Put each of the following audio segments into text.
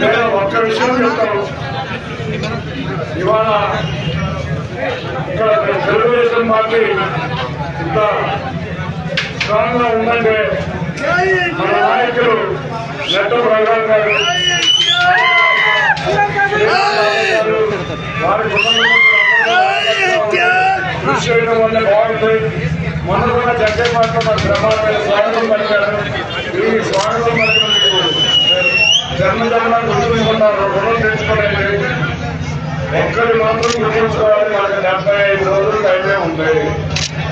నేను ఒక్క విషయం చెప్తాను. ఇవాళ ఇక్కడ తెలుగుదేశం పార్టీ ఇంత స్ట్రాంగ్గా ఉందంటే మన నాయకులు నెట్ట ప్రధాన్ గారు వారి కుటుంబం కృషి చేయడం వల్ల బాగుంటుంది. మొన్న కూడా జగ్గే పాటలో మన బ్రహ్మాండ స్వాగతం పలికారు. ఈ స్వాగతం పలికినందుకు జన్మ జన్మ గుర్తుంచుకుంటారు రుణం తెచ్చుకోలేదు ఒక్కరి మాత్రం గుర్తుంచుకోవాలి మనకు డెబ్బై ఐదు రోజులు టైమే ఉంది.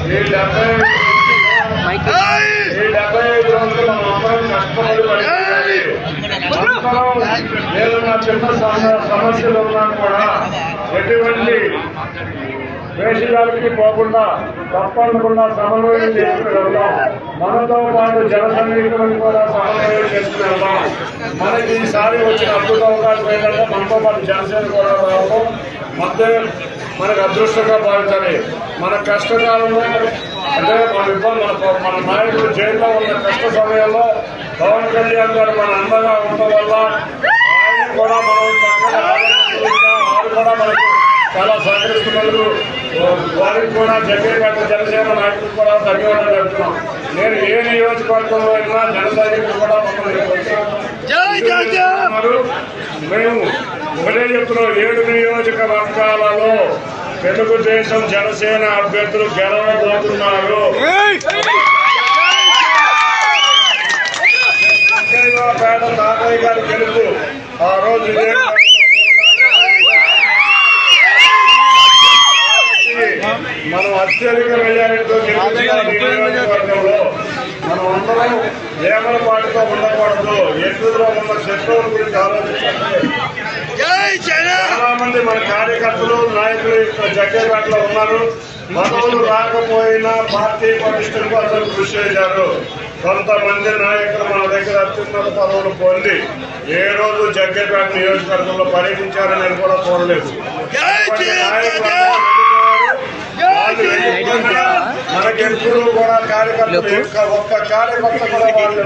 ఈ డెబ్బై ఈ డెబ్బై ఐదు రోజులు మనం అందరం కష్టపడి పనిచేయాలి. అందరం ఏదైనా చిన్న సమ- సమస్యలు ఉన్నా కూడా ఎటువంటి వేషగారికి పోకుండా తప్పకుండా సమన్వయం చేసుకుని వెళ్దాం. మనతో పాటు జన సైనికులను కూడా సమన్వయం చేసుకుని వెళ్దాం. మనకి ఈసారి వచ్చిన అద్భుత అవకాశం ఏంటంటే మనతో పాటు జనసేన కూడా రావడం. మధ్య మనకు అదృష్టంగా భావించాలి. మన కష్టకాలంలో అంటే మన ఇబ్బంది మన మన నాయకుడు జైల్లో ఉన్న కష్ట సమయంలో పవన్ కళ్యాణ్ గారు మన అండగా ఉండడం వల్ల ఆయన కూడా మనం చక్కగా ఆలోచించుకుంటాం. వారు కూడా మనకు చాలా సహకరిస్తున్నందుకు వారికి కూడా జగ్గేపేట జనసేన నాయకులు కూడా ధన్యవాదాలు చెప్తున్నాం నేను ఏ నియోజకవర్గంలో అయినా జన సైనికులు కూడా మమ్మల్ని. మేము ఒకటే చెప్తున్నాం ఏడు నియోజకవర్గాలలో తెలుగుదేశం జనసేన అభ్యర్థులు గెలవబోతున్నారు. పేద తాతయ్య గారి గెలుపు. ఆ రోజు ఇదే మనం అత్యధిక మెజారిటీతో నియోజకవర్గంలో మనం అందరం ఏమల పాటుతో ఉండకూడదు ఎదురులో ఉన్న శత్రువుల గురించి ఆలోచించాలి చాలా మంది మన కార్యకర్తలు నాయకులు ఇక్కడ జగ్గేపేటలో ఉన్నారు. పదవులు రాకపోయినా పార్టీ పటిష్టం కోసం కృషి చేశారు. కొంతమంది నాయకులు మన దగ్గర అత్యున్నత పదవులు పొంది ఏ రోజు జగ్గేపేట నియోజకవర్గంలో పర్యటించారని నేను కూడా చూడలేదు నాయకులు కూడా కార్యకర్తలు ఒక్క కార్యకర్త వాళ్ళు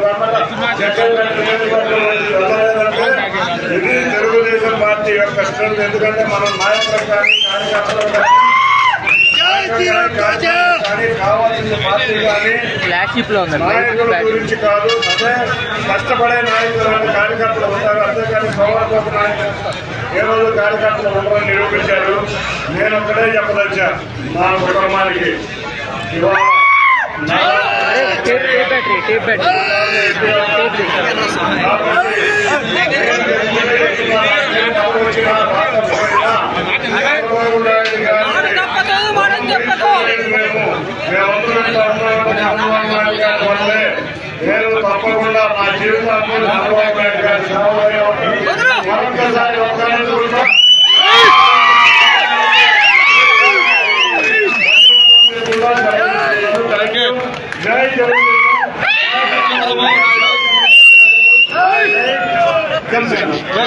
ఇది తెలుగుదేశం పార్టీ యొక్క స్ట్రెంత్ ఎందుకంటే మనం కార్యకర్తలు కావాల్సిన పార్టీ కానీ ఫ్లాగ్షిప్లో ఉందండి. నాయకుల గురించి కాదు కష్టపడే నాయకులు అంతేకాని ఏ రోజు కార్యకర్తలు ఉండరని నిరూపించారు నేను ఒక్కటే చెప్పదచ్చా మా కుటుంబానికి ఇవాళ నా- నేను తప్పకుండా నా జీవితాన్ని చంద్రబాబు నాయుడు గారి మరొకసారి. జై